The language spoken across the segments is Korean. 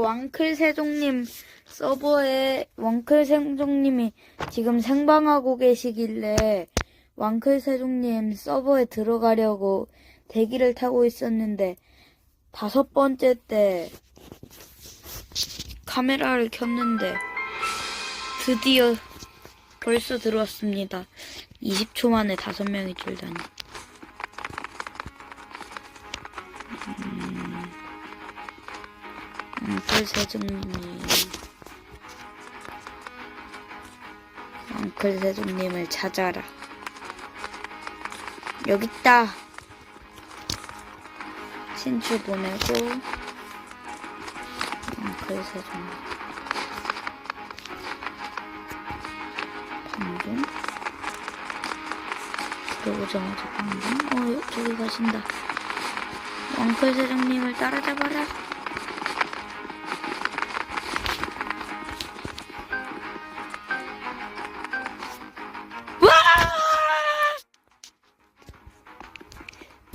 왕클 세종님 서버에 왕클 세종님이 지금 생방하고 계시길래 왕클 세종님 서버에 들어가려고 대기를 타고 있었는데 다섯 번째 때 카메라를 켰는데 드디어 벌써 들어왔습니다. 20초 만에 다섯 명이 줄다니. 앙클 세종님. 앙클 세종님을 찾아라. 여기 있다. 친추 보내고. 앙클 세종님. 방금. 들어오자마자 방금. 어, 저기 가신다. 앙클 세종님을 따라잡아라.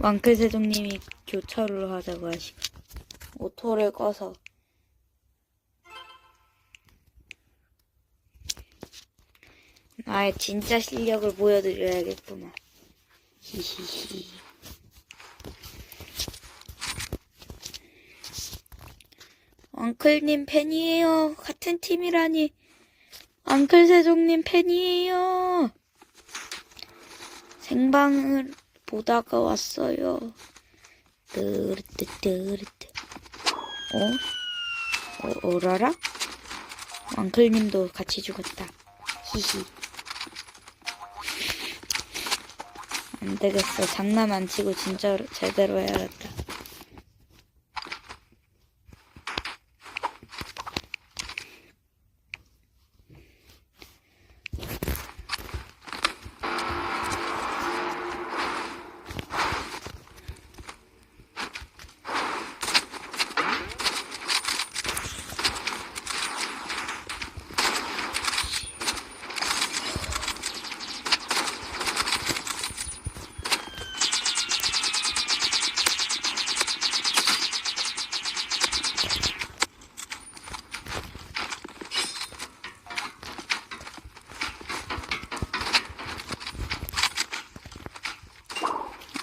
왕클 세종님이 교차로를 하자고 하시고 오토를 꺼서. 나의 진짜 실력을 보여드려야겠구만 히히히 왕클님 팬이에요. 같은 팀이라니. 왕클 세종님 팬이에요. 생방을 보다가 왔어요. 뜨르뜨 뜨르뜨. 어? 어, 어라라? 왕클님도 같이 죽었다. 히히. 안 되겠어. 장난 안 치고 진짜 제대로 해야겠다.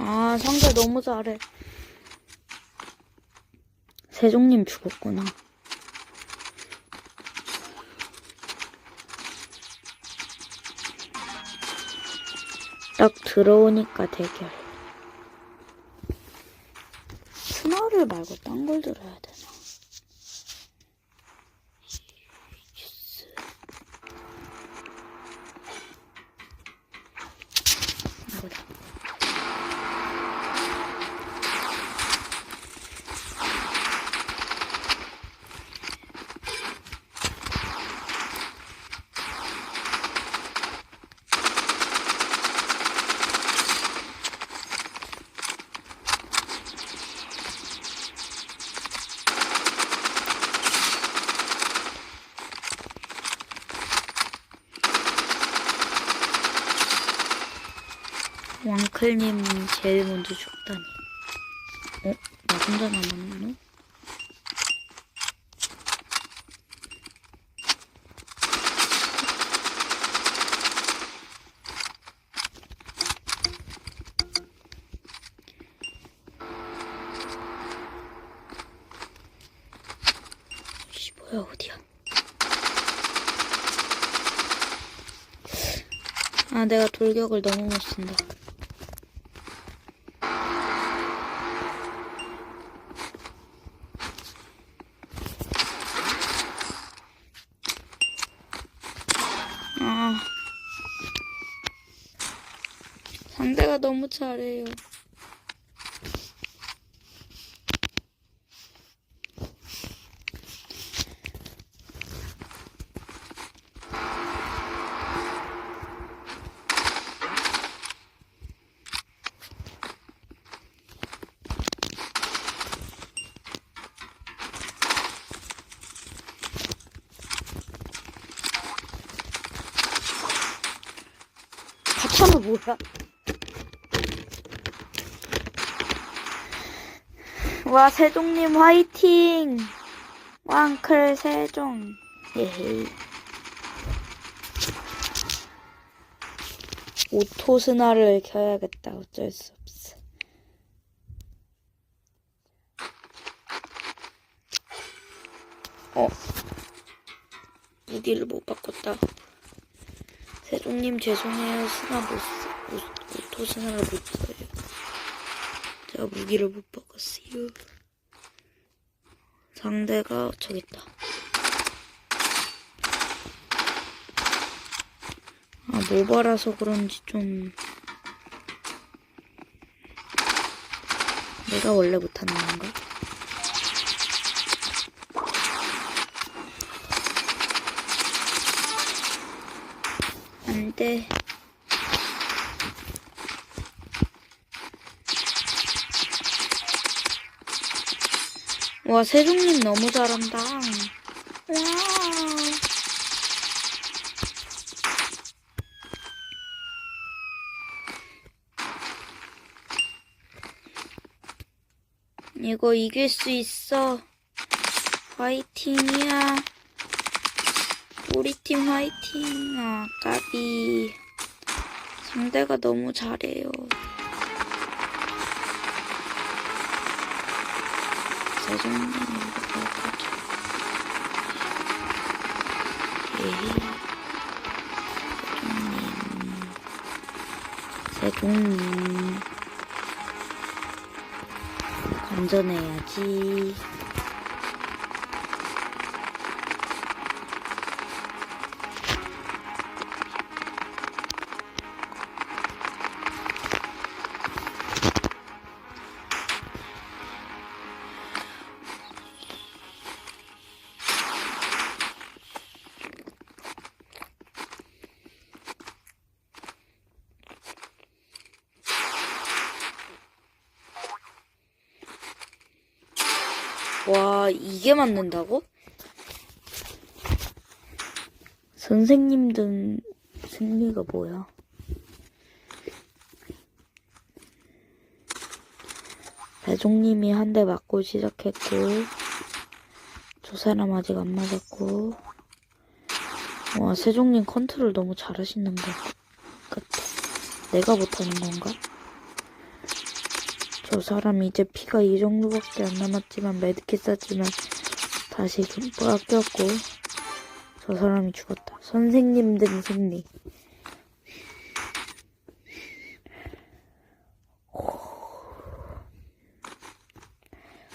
아, 상대 너무 잘해. 세종님 죽었구나. 딱 들어오니까 대결. 스나를 말고 딴 걸 들어야 되 왕클님 제일 먼저 죽다니. 어? 나 혼자 남았나? 씨, 뭐야, 어디야? 아, 내가 돌격을 너무 못 쓴다. 상대가 너무 잘해요. 뭐야? 와, 세종님 화이팅! 왕클 세종. 예헤이. 오토 스나를 켜야겠다. 어쩔 수 없어. 어. 무기를 못 바꿨다. 세종님 죄송해요. 스나 못, 쓰, 못 오토 스나를 못 써요. 제가 무기를 못 바 꿨어요. 상대가 저기 있다. 아, 모바라서 그런지 좀 내가 원래 못하는 건가? 안 돼. 와, 세종님 너무 잘한다. 와. 이거 이길 수 있어. 화이팅이야. 우리 팀 화이팅. 아, 까비. 상대가 너무 잘해요. 에헤이. 세종님. 세종님. 건져내야지. 와, 이게 맞는다고? 선생님들 승리가 뭐야? 배종님이 한 대 맞고 시작했고, 저 사람 아직 안 맞았고, 와, 세종님 컨트롤 너무 잘하시는 것 같아. 내가 못하는 건가? 저 사람 이제 피가 이 정도밖에 안 남았지만 메디킷 쌌지만 다시 좀 깎였고 저 사람이 죽었다. 선생님 등 승리.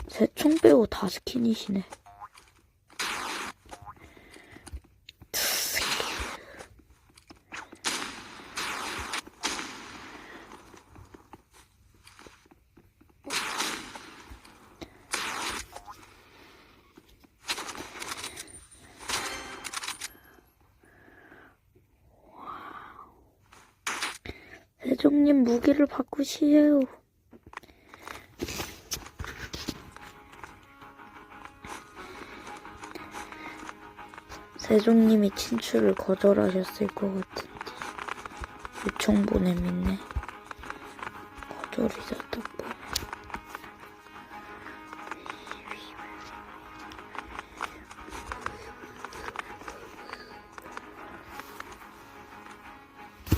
제 총 빼고 다 스킨이시네. 세종님 무기를 바꾸시에요. 세종님이 친추를 거절하셨을 것 같은데 요청 보냄 있네. 거절이다 딱 보내.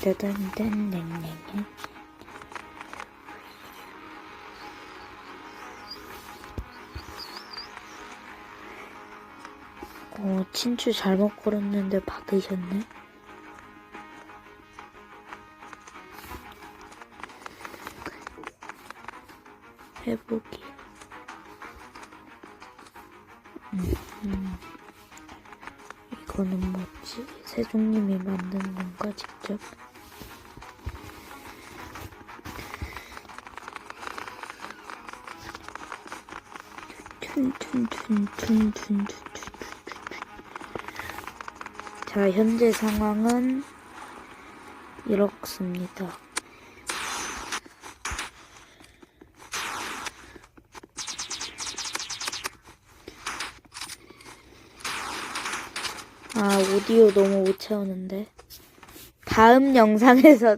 딴딴딴딴딴 어, 친추 잘못 걸었는데 받으셨네. 해보기. 음, 음. 이거는 뭐지? 세종님이 만든 건가, 직접? 자, 현재 상황은 이렇습니다. 아, 오디오 너무 못 채우는데. 다음 영상에서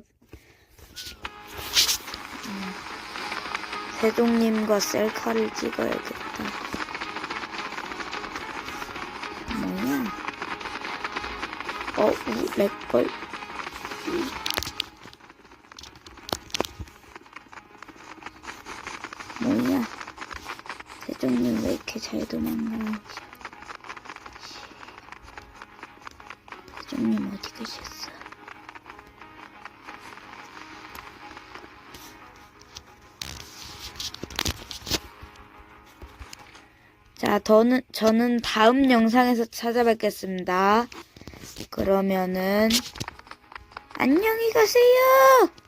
대동님과 셀카를 찍어야겠다. 뭐냐? 어, 내걸? 뭐냐? 대동님 왜 이렇게 잘 도망가는지. 자, 저는, 저는 다음 영상에서 찾아뵙겠습니다. 그러면은, 안녕히 가세요!